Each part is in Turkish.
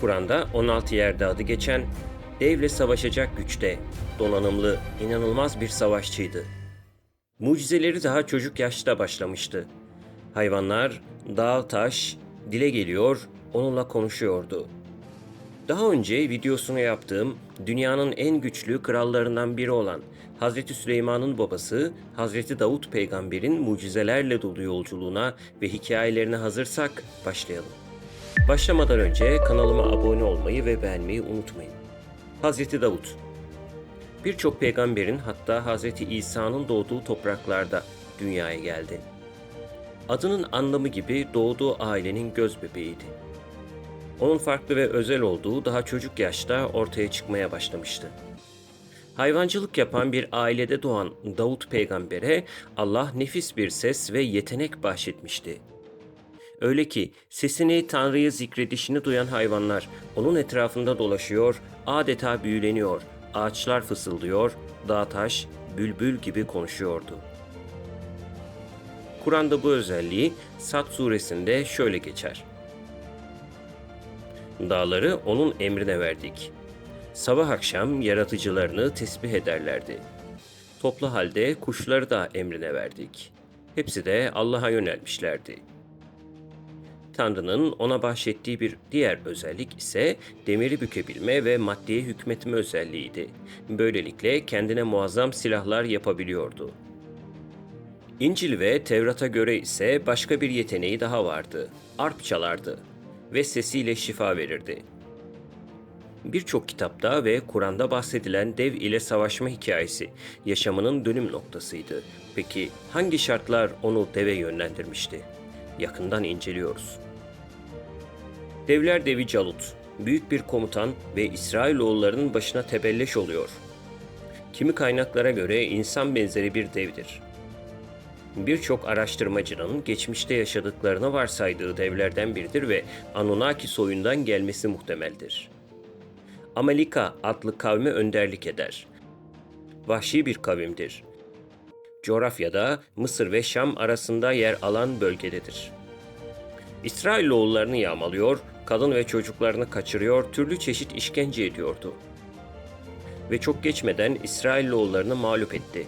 Kur'an'da 16 yerde adı geçen, devle savaşacak güçte, donanımlı, inanılmaz bir savaşçıydı. Mucizeleri daha çocuk yaşta başlamıştı. Hayvanlar, dağ, taş, dile geliyor, onunla konuşuyordu. Daha önce videosunu yaptığım dünyanın en güçlü krallarından biri olan Hazreti Süleyman'ın babası Hazreti Davut peygamberin mucizelerle dolu yolculuğuna ve hikayelerine hazırsak başlayalım. Başlamadan önce kanalıma abone olmayı ve beğenmeyi unutmayın. Hazreti Davut Birçok peygamberin hatta Hazreti İsa'nın doğduğu topraklarda dünyaya geldi. Adının anlamı gibi doğduğu ailenin göz bebeğiydi. Onun farklı ve özel olduğu daha çocuk yaşta ortaya çıkmaya başlamıştı. Hayvancılık yapan bir ailede doğan Davut peygambere Allah nefis bir ses ve yetenek bahşetmişti. Öyle ki sesini Tanrı'yı zikredişini duyan hayvanlar onun etrafında dolaşıyor, adeta büyüleniyor, ağaçlar fısıldıyor, dağ taş, bülbül gibi konuşuyordu. Kur'an'da bu özelliği Sad suresinde şöyle geçer. Dağları onun emrine verdik. Sabah akşam yaratıcılarını tesbih ederlerdi. Toplu halde kuşları da emrine verdik. Hepsi de Allah'a yönelmişlerdi. Tanrı'nın ona bahşettiği bir diğer özellik ise demiri bükebilme ve maddeye hükmetme özelliğiydi. Böylelikle kendine muazzam silahlar yapabiliyordu. İncil ve Tevrat'a göre ise başka bir yeteneği daha vardı. Arp çalardı ve sesiyle şifa verirdi. Birçok kitapta ve Kur'an'da bahsedilen dev ile savaşma hikayesi yaşamının dönüm noktasıydı. Peki hangi şartlar onu deve yönlendirmişti? Yakından inceliyoruz. Devler devi Calut, büyük bir komutan ve İsrailoğullarının başına tebelleş oluyor. Kimi kaynaklara göre insan benzeri bir devdir. Birçok araştırmacının geçmişte yaşadıklarını varsaydığı devlerden biridir ve Anunnaki soyundan gelmesi muhtemeldir. Amalika adlı kavme önderlik eder. Vahşi bir kavimdir. Coğrafyada Mısır ve Şam arasında yer alan bölgededir. İsrailoğullarını yağmalıyor, kadın ve çocuklarını kaçırıyor, türlü çeşit işkence ediyordu. Ve çok geçmeden İsrailoğullarını mağlup etti.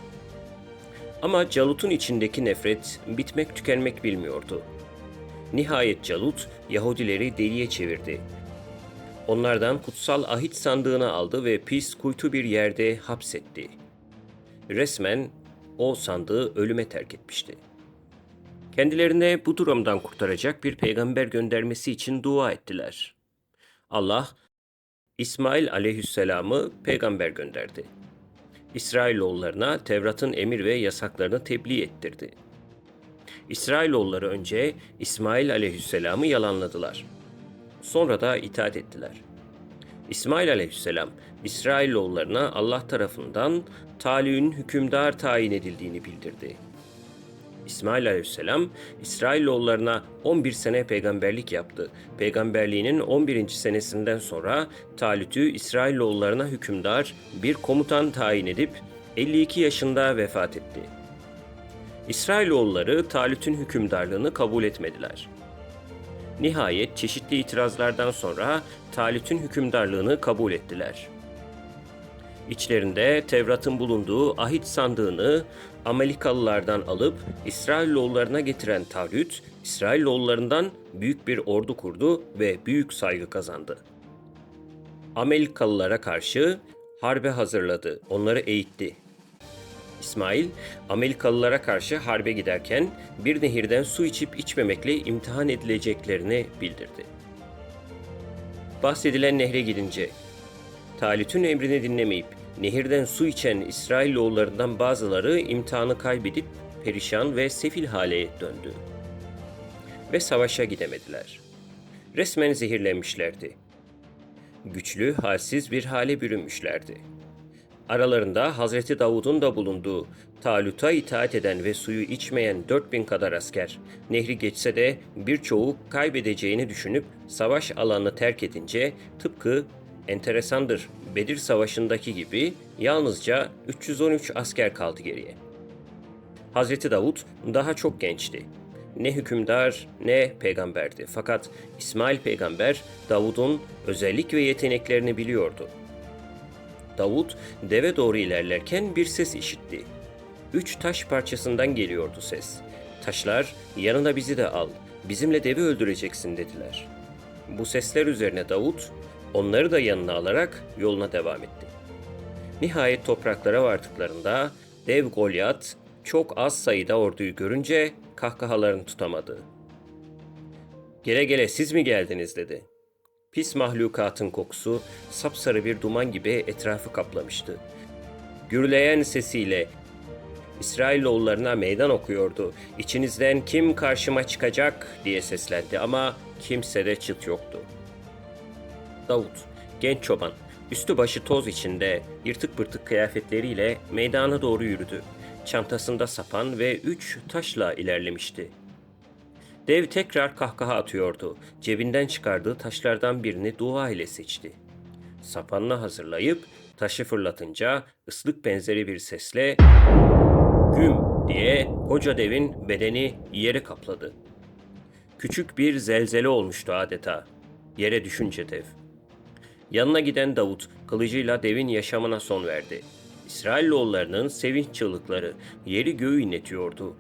Ama Calut'un içindeki nefret bitmek tükenmek bilmiyordu. Nihayet Calut Yahudileri deliye çevirdi. Onlardan kutsal ahit sandığını aldı ve pis kuytu bir yerde hapsetti. Resmen o sandığı ölüme terk etmişti. Kendilerine bu durumdan kurtaracak bir peygamber göndermesi için dua ettiler. Allah İsmail aleyhisselamı peygamber gönderdi. İsrailoğullarına Tevrat'ın emir ve yasaklarını tebliğ ettirdi. İsrailoğulları önce İsmail aleyhisselamı yalanladılar. Sonra da itaat ettiler. İsmail aleyhisselam İsrailoğullarına Allah tarafından Talih'in hükümdar tayin edildiğini bildirdi. İsmail aleyhisselam İsrailoğullarına 11 sene peygamberlik yaptı. Peygamberliğinin 11. senesinden sonra Talüt'ü İsrailoğullarına hükümdar bir komutan tayin edip 52 yaşında vefat etti. İsrailoğulları Talüt'ün hükümdarlığını kabul etmediler. Nihayet çeşitli itirazlardan sonra Talüt'ün hükümdarlığını kabul ettiler. İçlerinde Tevrat'ın bulunduğu ahit sandığını Amalikalılardan alıp İsrailoğullarına getiren Talut, İsrailoğullarından büyük bir ordu kurdu ve büyük saygı kazandı. Amalikalılara karşı harbe hazırladı, onları eğitti. İsmail, Amalikalılara karşı harbe giderken bir nehirden su içip içmemekle imtihan edileceklerini bildirdi. Bahsedilen nehre gidince, Talit'in emrini dinlemeyip nehirden su içen İsrailoğullarından bazıları imtihanı kaybedip perişan ve sefil hale döndü. Ve savaşa gidemediler. Resmen zehirlenmişlerdi. Güçlü, halsiz bir hale bürünmüşlerdi. Aralarında Hazreti Davud'un da bulunduğu Talut'a itaat eden ve suyu içmeyen 4000 kadar asker, nehri geçse de birçoğu kaybedeceğini düşünüp savaş alanını terk edince tıpkı enteresandır Bedir Savaşı'ndaki gibi yalnızca 313 asker kaldı geriye. Hazreti Davut daha çok gençti. ne hükümdar ne peygamberdi. Fakat İsmail peygamber Davud'un özellik ve yeteneklerini biliyordu. Davud deve doğru ilerlerken bir ses işitti. Üç taş parçasından geliyordu ses. Taşlar yanına bizi de al, bizimle devi öldüreceksin dediler. Bu sesler üzerine Davud onları da yanına alarak yoluna devam etti. Nihayet topraklara vardıklarında dev Golyat çok az sayıda orduyu görünce kahkahalarını tutamadı. Gele gele siz mi geldiniz dedi. Pis mahlukatın kokusu sapsarı bir duman gibi etrafı kaplamıştı. Gürleyen sesiyle İsrailoğullarına meydan okuyordu. İçinizden kim karşıma çıkacak diye seslendi ama kimsede çıt yoktu. Davut, genç çoban, üstü başı toz içinde yırtık pırtık kıyafetleriyle meydana doğru yürüdü. Çantasında sapan ve üç taşla ilerlemişti. Dev tekrar kahkaha atıyordu. Cebinden çıkardığı taşlardan birini dua ile seçti. Sapanını hazırlayıp taşı fırlatınca ıslık benzeri bir sesle güm diye koca devin bedeni yere kapladı. Küçük bir zelzele olmuştu adeta. Yere düşünce dev. Yanına giden Davut kılıcıyla devin yaşamına son verdi. İsrailoğullarının sevinç çığlıkları yeri göğü inletiyordu.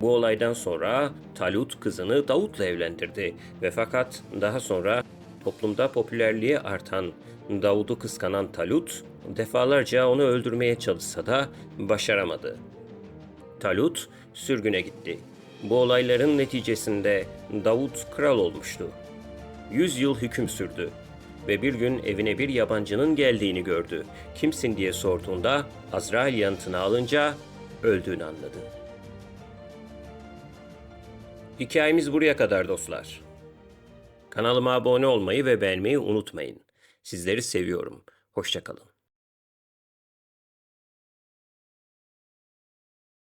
Bu olaydan sonra Talut kızını Davut'la evlendirdi ve fakat daha sonra toplumda popülerliği artan Davud'u kıskanan Talut defalarca onu öldürmeye çalışsa da başaramadı. Talut sürgüne gitti. Bu olayların neticesinde Davut kral olmuştu. Yüz yıl hüküm sürdü ve bir gün evine bir yabancının geldiğini gördü. Kimsin diye sorduğunda Azrail yanıtını alınca öldüğünü anladı. Hikayemiz buraya kadar dostlar. Kanalıma abone olmayı ve beğenmeyi unutmayın. Sizleri seviyorum. Hoşçakalın.